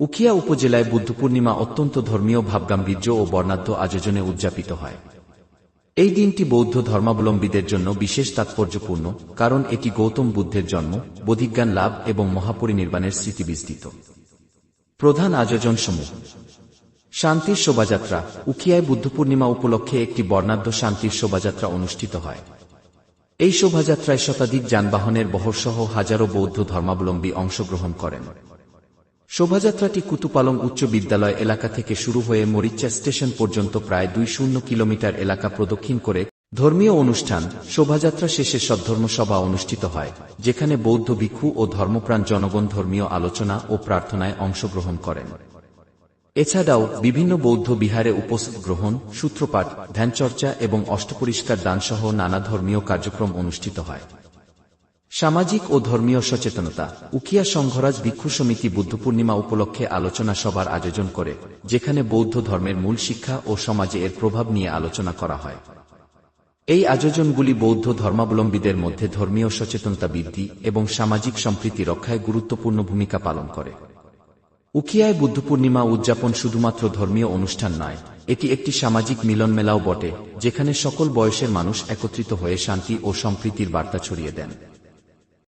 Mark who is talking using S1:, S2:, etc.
S1: উখিয়া উপজেলায় বুদ্ধ পূর্ণিমা অত্যন্ত ধর্মীয় ভাবগাম্বীর্য ও বর্ণাঢ্য আয়োজনে উদযাপিত হয়। এই দিনটি বৌদ্ধ ধর্মাবলম্বীদের জন্য বিশেষ তাৎপর্যপূর্ণ, কারণ এটি গৌতম বুদ্ধের জন্ম, বোধিজ্ঞান লাভ এবং মহাপরিনির্বাণের স্মৃতি বিস্তৃত প্রধান আয়োজনসমূহ। শান্তির শোভাযাত্রা। উখিয়ায় বুদ্ধ পূর্ণিমা উপলক্ষে একটি বর্ণাঢ্য শান্তির শোভাযাত্রা অনুষ্ঠিত হয়। এই শোভাযাত্রায় শতাধিক যানবাহনের বহরসহ হাজারো বৌদ্ধ ধর্মাবলম্বী অংশগ্রহণ করেন। শোভাযাত্রাটি কুতুপালং উচ্চ বিদ্যালয় এলাকা থেকে শুরু হয়ে মরিচা স্টেশন পর্যন্ত প্রায় দুই শূন্য কিলোমিটার এলাকা প্রদক্ষিণ করে ধর্মীয় অনুষ্ঠান, শোভাযাত্রা শেষে সদ্ধর্ম সভা অনুষ্ঠিত হয়, যেখানে বৌদ্ধ ভিক্ষু ও ধর্মপ্রাণ জনগণ ধর্মীয় আলোচনা ও প্রার্থনায় অংশগ্রহণ করেন। এছাড়াও বিভিন্ন বৌদ্ধ বিহারে উপস্থিত গ্রহণ, সূত্রপাঠ, ধ্যানচর্চা এবং অষ্টপরিষ্কার দানসহ নানা ধর্মীয় কার্যক্রম অনুষ্ঠিত হয়। সামাজিক ও ধর্মীয় সচেতনতা। উকিয়া সংঘরাজ ভিক্ষু সমিতি বুদ্ধ পূর্ণিমা উপলক্ষে আলোচনা সভার আয়োজন করে, যেখানে বৌদ্ধ ধর্মের মূল শিক্ষা ও সমাজে এর প্রভাব নিয়ে আলোচনা করা হয়। এই আয়োজনগুলি বৌদ্ধ ধর্মাবলম্বীদের মধ্যে ধর্মীয় সচেতনতা বৃদ্ধি এবং সামাজিক সম্প্রীতি রক্ষায় গুরুত্বপূর্ণ ভূমিকা পালন করে। উকিয়ায় বুদ্ধ পূর্ণিমা উদযাপন শুধুমাত্র ধর্মীয় অনুষ্ঠান নয়, এটি একটি সামাজিক মিলন মেলাও বটে, যেখানে সকল বয়সের মানুষ একত্রিত হয়ে শান্তি ও সম্প্রীতির বার্তা ছড়িয়ে দেন।